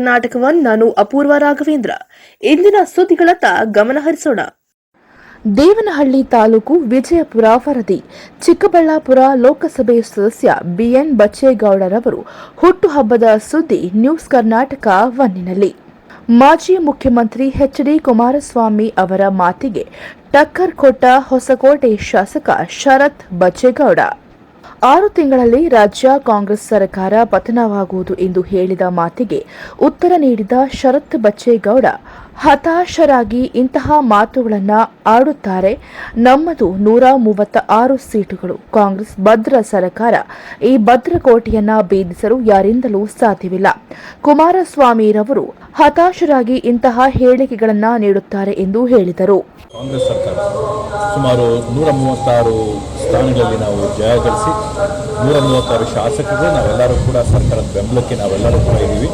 ಕರ್ನಾಟಕವನ್ನು ನಾನು ಅಪೂರ್ವ ರಾಘವೇಂದ್ರ. ಇಂದಿನ ಸುದ್ದಿಗಳತ್ತ ಗಮನ ಹರಿಸೋಣ. ದೇವನಹಳ್ಳಿ ತಾಲೂಕು ವಿಜಯಪುರ ವರದಿ. ಚಿಕ್ಕಬಳ್ಳಾಪುರ ಲೋಕಸಭೆ ಸದಸ್ಯ ಬಿಎನ್ ಬಚ್ಚೇಗೌಡರವರು ಹುಟ್ಟುಹಬ್ಬದ ಸುದ್ದಿ ನ್ಯೂಸ್ ಕರ್ನಾಟಕ ಒನ್ನಿನಲ್ಲಿ. ಮಾಜಿ ಮುಖ್ಯಮಂತ್ರಿ ಎಚ್ ಡಿ ಕುಮಾರಸ್ವಾಮಿ ಅವರ ಮಾತಿಗೆ ಟಕ್ಕರ್ ಕೊಟ್ಟ ಹೊಸಕೋಟೆ ಶಾಸಕ ಶರತ್ ಬಚ್ಚೇಗೌಡ. ಆರು ತಿಂಗಳಲ್ಲಿ ರಾಜ್ಯ ಕಾಂಗ್ರೆಸ್ ಸರ್ಕಾರ ಪತನವಾಗುವುದು ಎಂದು ಹೇಳಿದ ಮಾತಿಗೆ ಉತ್ತರ ನೀಡಿದ ಶರತ್ ಬಚ್ಚೇಗೌಡ ಹತಾಶರಾಗಿ ಇಂತಹ ಮಾತುಗಳನ್ನು ಆಡುತ್ತಾರೆ ನಮ್ಮದು ನೂರ ಮೂವತ್ತ ಆರು ಸೀಟುಗಳು. ಕಾಂಗ್ರೆಸ್ ಭದ್ರ ಸರ್ಕಾರ. ಈ ಭದ್ರಕೋಟೆಯನ್ನ ಭೇದಿಸಲು ಯಾರಿಂದಲೂ ಸಾಧ್ಯವಿಲ್ಲ. ಕುಮಾರಸ್ವಾಮಿರವರು ಹತಾಶರಾಗಿ ಇಂತಹ ಹೇಳಿಕೆಗಳನ್ನು ನೀಡುತ್ತಾರೆ ಎಂದು ಹೇಳಿದರು. ಕಾಂಗ್ರೆಸ್ ಸರ್ಕಾರ ಸುಮಾರು ನೂರ ಮೂವತ್ತಾರು ಸ್ಥಾನಗಳಲ್ಲಿ ನಾವು ಜಯ ಗಳಿಸಿ, ನೂರ ಮೂವತ್ತಾರು ಶಾಸಕರು, ನಾವೆಲ್ಲರೂ ಕೂಡ ಸರ್ಕಾರದ ಬೆಂಬಲಕ್ಕೆ ನಾವೆಲ್ಲರೂ ಕೂಡ ಇದ್ದೀವಿ.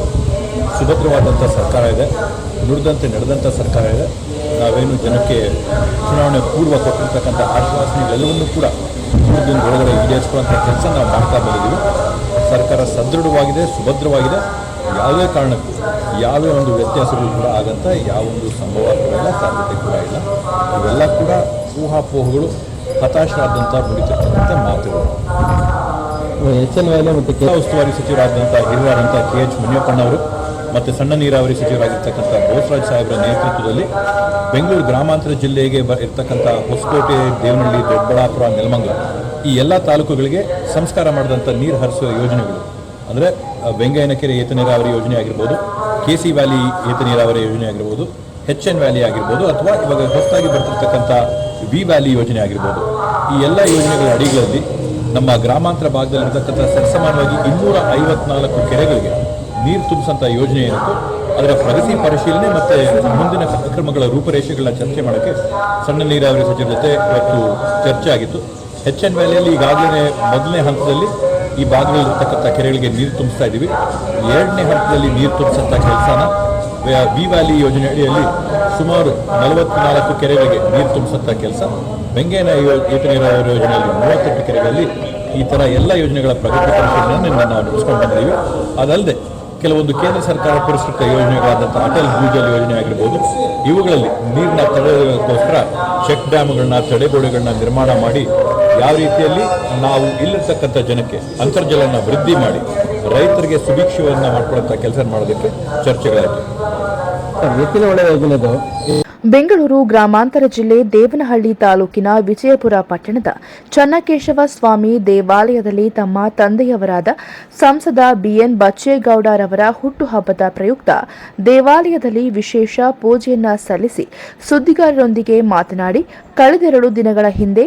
ಸುಭದ್ರವಾದಂಥ ಸರ್ಕಾರ ಇದೆ. ನುಡಿದಂತೆ ನಡೆದಂಥ ಸರ್ಕಾರ ಇದೆ. ನಾವೇನು ಜನಕ್ಕೆ ಚುನಾವಣೆ ಪೂರ್ವ ಕೊಟ್ಟಿರ್ತಕ್ಕಂಥ ಆಶ್ವಾಸನೆಗಳೆಲ್ಲವನ್ನೂ ಕೂಡ ದಿನ ಒಳಗಡೆ ಈಡೇರಿಸುವಂಥ ಕೆಲಸ ನಾವು ಮಾಡ್ತಾ ಬಂದಿದ್ದೀವಿ. ಸರ್ಕಾರ ಸದೃಢವಾಗಿದೆ ಸುಭದ್ರವಾಗಿದೆ. ಯಾವುದೇ ಕಾರಣಕ್ಕೂ ಯಾವುದೇ ಒಂದು ವ್ಯತ್ಯಾಸಗಳು ಕೂಡ ಆಗಂತ ಯಾವೊಂದು ಸಂಭವ ಕೂಡ ಇಲ್ಲ ಸಾಧ್ಯತೆ ಕೂಡ ಇಲ್ಲ. ಇವೆಲ್ಲ ಕೂಡ ಊಹಾಪೋಹಗಳು ಹತಾಶರಾದಂಥ ಮುಡಿತಕ್ಕಂಥ ಮಾತುಗಳು. ಎಚ್ ಎನ್ ವೈಲೆ ಮತ್ತು ಕೆಲ ಉಸ್ತುವಾರಿ ಸಚಿವರಾದಂಥ ಹಿರಿಯರಾದಂಥ ಕೆ ಎಚ್ ಮುನಿಯಪ್ಪಣ್ಣವರು ಮತ್ತು ಸಣ್ಣ ನೀರಾವರಿ ಸಚಿವರಾಗಿರ್ತಕ್ಕಂಥ ಬೋಸರಾಜ್ ಸಾಹೇಬರ ನೇತೃತ್ವದಲ್ಲಿ ಬೆಂಗಳೂರು ಗ್ರಾಮಾಂತರ ಜಿಲ್ಲೆಗೆ ಬ ಇರ್ತಕ್ಕಂಥ ಹೊಸಕೋಟೆ, ದೇವನಹಳ್ಳಿ, ದೊಡ್ಡಬಳ್ಳಾಪುರ, ನೆಲಮಂಗಲ ಈ ಎಲ್ಲ ತಾಲೂಕುಗಳಿಗೆ ಸಂಸ್ಕಾರ ಮಾಡಿದಂಥ ನೀರು ಹರಿಸುವ ಯೋಜನೆಗಳು. ಅಂದರೆ ಬೆಂಗಾಯನಕೆರೆ ಏತ ನೀರಾವರಿ ಯೋಜನೆ ಆಗಿರ್ಬೋದು, ಕೆ ಸಿ ವ್ಯಾಲಿ ಏತ ನೀರಾವರಿ ಯೋಜನೆ ಆಗಿರ್ಬೋದು ಹೆಚ್ ಎನ್ ವ್ಯಾಲಿ ಆಗಿರ್ಬೋದು, ಅಥವಾ ಇವಾಗ ಹೊಸದಾಗಿ ಬರ್ತಿರ್ತಕ್ಕಂಥ ವಿ ವ್ಯಾಲಿ ಯೋಜನೆ ಆಗಿರ್ಬೋದು. ಈ ಎಲ್ಲ ಯೋಜನೆಗಳ ಅಡಿಗಳಲ್ಲಿ ನಮ್ಮ ಗ್ರಾಮಾಂತರ ಭಾಗದಲ್ಲಿರ್ತಕ್ಕಂಥ ಸರಿಸಮಾನವಾಗಿ ಇನ್ನೂರ ಐವತ್ನಾಲ್ಕು ಕೆರೆಗಳಿಗೆ ನೀರು ತುಂಬಿಸುವಂತ ಯೋಜನೆ ಏನಿತ್ತು ಅದರ ಪ್ರಗತಿ ಪರಿಶೀಲನೆ ಮತ್ತು ಮುಂದಿನ ಕಾರ್ಯಕ್ರಮಗಳ ರೂಪರೇಷೆಗಳನ್ನ ಚರ್ಚೆ ಮಾಡೋಕ್ಕೆ ಸಣ್ಣ ನೀರಾವರಿ ಸಚಿವರ ಜೊತೆ ಇವತ್ತು ಚರ್ಚೆ ಆಗಿತ್ತು. ಎಚ್ ಎನ್ ವ್ಯಾಲಿಯಲ್ಲಿ ಈಗಾಗಲೇ ಮೊದಲನೇ ಹಂತದಲ್ಲಿ ಈ ಭಾಗಗಳಲ್ಲಿರ್ತಕ್ಕಂಥ ಕೆರೆಗಳಿಗೆ ನೀರು ತುಂಬಿಸ್ತಾ ಇದ್ದೀವಿ. ಎರಡನೇ ಹಂತದಲ್ಲಿ ನೀರು ತುಂಬಿಸಂಥ ಕೆಲಸನ ಬಿ ವ್ಯಾಲಿ ಯೋಜನೆ ಅಡಿಯಲ್ಲಿ ಸುಮಾರು ನಲವತ್ನಾಲ್ಕು ಕೆರೆಗಳಿಗೆ ನೀರು ತುಂಬಿಸಂಥ ಕೆಲಸ. ಬೆಂಗೇನ ಏತ ನೀರಾವರಿ ಯೋಜನೆಯಲ್ಲಿ ಮೂವತ್ತೆಂಟು ಕೆರೆಗಳಲ್ಲಿ ಈ ಥರ ಎಲ್ಲ ಯೋಜನೆಗಳ ಪ್ರಗತಿ ಪರಿಶೀಲನೆ ನಾವು ನಡೆಸ್ಕೊಂಡು ಬಂದಿದ್ದೀವಿ. ಅದಲ್ಲದೆ ಕೆಲವೊಂದು ಕೇಂದ್ರ ಸರ್ಕಾರ ಪುರಸ್ಕೃತ ಯೋಜನೆಗಳಾದಂಥ ಅಟಲ್ ಭೂಜಲ್ ಯೋಜನೆ ಆಗಿರ್ಬೋದು, ಇವುಗಳಲ್ಲಿ ನೀರಿನ ತಡೆಗೋಸ್ಕರ ಚೆಕ್ ಡ್ಯಾಮ್ಗಳನ್ನ, ತಡೆಗೋಡೆಗಳನ್ನ ನಿರ್ಮಾಣ ಮಾಡಿ, ಯಾವ ರೀತಿಯಲ್ಲಿ ನಾವು ಇಲ್ಲಿರ್ತಕ್ಕಂಥ ಜನಕ್ಕೆ ಅಂತರ್ಜಲವನ್ನು ವೃದ್ಧಿ ಮಾಡಿ, ರೈತರಿಗೆ ಸುಭಿಕ್ಷವನ್ನು ಮಾಡ್ಕೊಳ್ಳೋಂಥ ಕೆಲಸ ಮಾಡೋದಕ್ಕೆ ಚರ್ಚೆಗಳಾಯಿತು ಯೋಜನೆದು ಬೆಂಗಳೂರು ಗ್ರಾಮಾಂತರ ಜಿಲ್ಲೆ ದೇವನಹಳ್ಳಿ ತಾಲೂಕಿನ ವಿಜಯಪುರ ಪಟ್ಟಣದ ಚನ್ನಕೇಶವ ಸ್ವಾಮಿ ದೇವಾಲಯದಲ್ಲಿ ತಮ್ಮ ತಂದೆಯವರಾದ ಸಂಸದ ಬಿಎನ್ ಬಚ್ಚೇಗೌಡರವರ ಹುಟ್ಟುಹಬ್ಬದ ಪ್ರಯುಕ್ತ ದೇವಾಲಯದಲ್ಲಿ ವಿಶೇಷ ಪೂಜೆಯನ್ನ ಸಲ್ಲಿಸಿ ಸುದ್ದಿಗಾರರೊಂದಿಗೆ ಮಾತನಾಡಿ ಕಳೆದೆರಡು ದಿನಗಳ ಹಿಂದೆ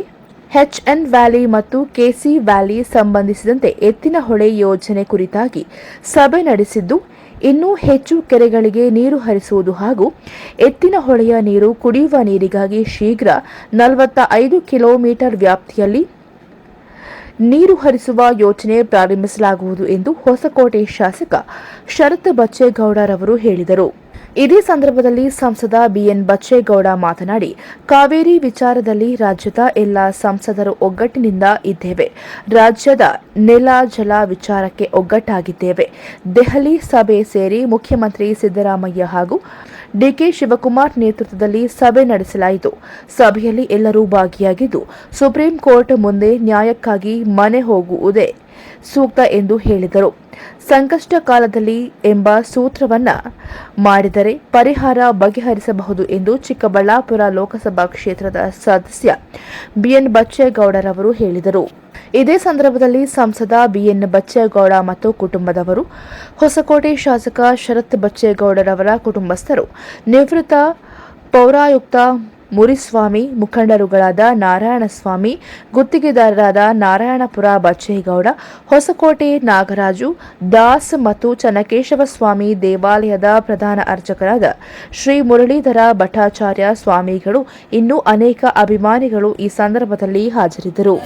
ಎಚ್ಎನ್ ವ್ಯಾಲಿ ಮತ್ತು ಕೆಸಿ ವ್ಯಾಲಿ ಸಂಬಂಧಿಸಿದಂತೆ ಎತ್ತಿನ ಹೊಳೆ ಯೋಜನೆ ಕುರಿತಾಗಿ ಸಭೆ ನಡೆಸಿದ್ದು ಇನ್ನೂ ಹೆಚ್ಚು ಕೆರೆಗಳಿಗೆ ನೀರು ಹರಿಸುವುದು ಹಾಗೂ ಎತ್ತಿನ ಹೊಳೆಯ ನೀರು ಕುಡಿಯುವ ನೀರಿಗಾಗಿ ಶೀಘ್ರ ನಲವತ್ತ ಐದು ಕಿಲೋಮೀಟರ್ ವ್ಯಾಪ್ತಿಯಲ್ಲಿ ನೀರು ಹರಿಸುವ ಯೋಜನೆ ಪ್ರಾರಂಭಿಸಲಾಗುವುದು ಎಂದು ಹೊಸಕೋಟೆ ಶಾಸಕ ಶರತ್ ಬಚ್ಚೇಗೌಡರವರು ಹೇಳಿದರು. ಇದೇ ಸಂದರ್ಭದಲ್ಲಿ ಸಂಸದ ಬಿಎನ್ ಬಚ್ಚೇಗೌಡ ಮಾತನಾಡಿ, ಕಾವೇರಿ ವಿಚಾರದಲ್ಲಿ ರಾಜ್ಯದ ಎಲ್ಲ ಸಂಸದರು ಒಗ್ಗಟ್ಟಿನಿಂದ ಇದ್ದೇವೆ. ರಾಜ್ಯದ ನೆಲ, ಜಲ ವಿಚಾರಕ್ಕೆ ಒಗ್ಗಟ್ಟಾಗಿದ್ದೇವೆ. ದೆಹಲಿ ಸಭೆ ಸೇರಿ ಮುಖ್ಯಮಂತ್ರಿ ಸಿದ್ದರಾಮಯ್ಯ ಹಾಗೂ ಡಿಕೆ ಶಿವಕುಮಾರ್ ನೇತೃತ್ವದಲ್ಲಿ ಸಭೆ ನಡೆಸಲಾಯಿತು. ಸಭೆಯಲ್ಲಿ ಎಲ್ಲರೂ ಭಾಗಿಯಾಗಿದ್ದು, ಸುಪ್ರೀಂ ಕೋರ್ಟ್ ಮುಂದೆ ನ್ಯಾಯಕ್ಕಾಗಿ ಮನೆ ಹೋಗುವುದೇ ಸೂಕ್ತ ಎಂದು ಹೇಳಿದರು. ಸಂಕಷ್ಟ ಕಾಲದಲ್ಲಿ ಎಂಬ ಸೂತ್ರವನ್ನ ಮಾಡಿದರೆ ಪರಿಹಾರ ಬಗೆಹರಿಸಬಹುದು ಎಂದು ಚಿಕ್ಕಬಳ್ಳಾಪುರ ಲೋಕಸಭಾ ಕ್ಷೇತ್ರದ ಸದಸ್ಯ ಬಿಎನ್ ಬಚ್ಚೇಗೌಡರವರು ಹೇಳಿದರು. ಇದೇ ಸಂದರ್ಭದಲ್ಲಿ ಸಂಸದ ಬಿಎನ್ ಬಚ್ಚೇಗೌಡ ಮತ್ತು ಕುಟುಂಬದವರು, ಹೊಸಕೋಟೆ ಶಾಸಕ ಶರತ್ ಬಚ್ಚೇಗೌಡರವರ ಕುಟುಂಬಸ್ಥರು, ನಿವೃತ್ತ ಪೌರಾಯುಕ್ತ ಮುರಿಸ್ವಾಮಿ ಮುಖಂಡರುಗಳಾದ ನಾರಾಯಣಸ್ವಾಮಿ, ಗುತ್ತಿಗೆದಾರರಾದ ನಾರಾಯಣಪುರ ಬಚ್ಚೇಗೌಡ, ಹೊಸಕೋಟೆ ನಾಗರಾಜು, ದಾಸ್ ಮತ್ತು ಚನ್ನಕೇಶವ ಸ್ವಾಮಿ ದೇವಾಲಯದ ಪ್ರಧಾನ ಅರ್ಚಕರಾದ ಶ್ರೀ ಮುರಳೀಧರ ಭಟ್ಟಾಚಾರ್ಯ ಸ್ವಾಮಿಗಳು ಇನ್ನೂ ಅನೇಕ ಅಭಿಮಾನಿಗಳು ಈ ಸಂದರ್ಭದಲ್ಲಿ ಹಾಜರಿದ್ದರು.